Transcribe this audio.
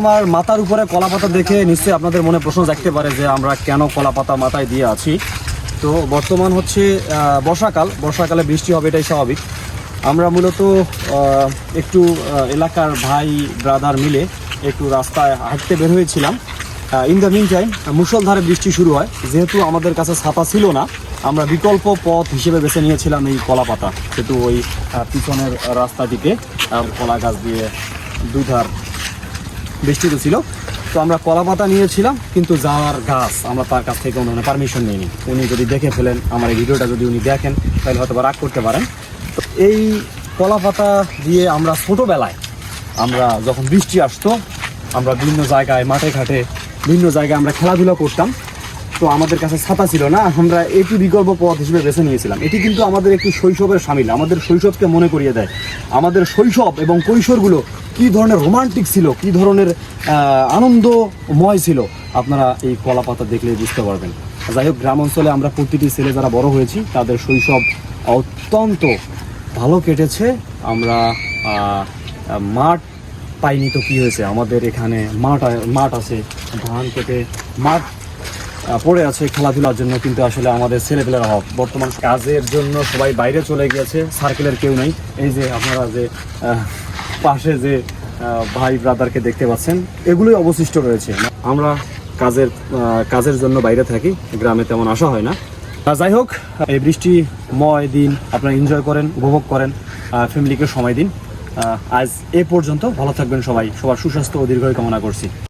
আমার মাথার উপরে কলা পাতা দেখে নিশ্চয়ই আপনাদের মনে প্রশ্ন জাগতে পারে যে আমরা কেন কলা পাতা মাথায় দিয়ে আছি। তো বর্তমান হচ্ছে বর্ষাকাল। বর্ষাকালে বৃষ্টি হবে এটাই স্বাভাবিক। আমরা মূলত একটু এলাকার ভাই ব্রাদার মিলে একটু রাস্তায় হাঁটতে বের হয়েছিলাম। ইন দ্য মিন টাইম মুষলধারে বৃষ্টি শুরু হয়। যেহেতু আমাদের কাছে ছাতা ছিল না আমরা বিকল্প পথ হিসেবে বেছে নিয়েছিলাম এই কলা পাতা যেহেতু ওই পিছনের রাস্তাটিতে আহ, কলা গাছ দিয়ে দুধার বৃষ্টিতে ছিল। তো আমরা কলা পাতা নিয়েছিলাম, কিন্তু যাওয়ার গাছ আমরা তার কাছ থেকে ধরনের পারমিশন নিইনি। উনি যদি দেখে ফেলেন, আমার এই ভিডিওটা যদি উনি দেখেন, তাহলে হয়তো রাগ করতে পারেন। তো এই কলা পাতা দিয়ে আমরা ছোটোবেলায় আমরা যখন বৃষ্টি আসতো, আমরা বিভিন্ন জায়গায় মাঠে ঘাটে, বিভিন্ন জায়গায় আমরা খেলাধুলা করতাম। তো আমাদের কাছে ছাতা ছিল না, আমরা এটি বিকল্প পথ হিসেবে বেছে নিয়েছিলাম। এটি কিন্তু আমাদের একটি শৈশবের সামিল, আমাদের শৈশবকে মনে করিয়ে দেয়। আমাদের শৈশব এবং কৈশোরগুলো কী ধরনের রোমান্টিক ছিল, কী ধরনের আনন্দময় ছিল, আপনারা এই কলা পাতা দেখলে বুঝতে পারবেন। যাই হোক, গ্রাম অঞ্চলে আমরা প্রতিটি ছেলে যারা বড় হয়েছি, তাদের শৈশব অত্যন্ত ভালো কেটেছে। আমরা মাঠ পাইনি তো কী হয়েছে? আমাদের এখানে মাঠ মাঠ আছে, ধান কেটে মাঠ পড়ে আছে খেলাধুলার জন্য, কিন্তু আসলে আমাদের ছেলেপেলের অভাব। বর্তমান কাজের জন্য সবাই বাইরে চলে গিয়েছে সার্কেলের কেউ নেই। এই যে আপনারা যে পাশে যে ভাই ব্রাদারকে দেখতে পাচ্ছেন, এগুলোই অবশিষ্ট রয়েছে। আমরা কাজের কাজের জন্য বাইরে থাকি, গ্রামে তেমন আসা হয় না। যাই হোক, এই বৃষ্টি, ময় দিন, আপনারা এনজয় করেন, উপভোগ করেন ফ্যামিলিকে সময় দিন। আজ এ পর্যন্ত ভালো থাকবেন সবাই। সবার সুস্বাস্থ্য ও দীর্ঘায়ু কামনা করছি।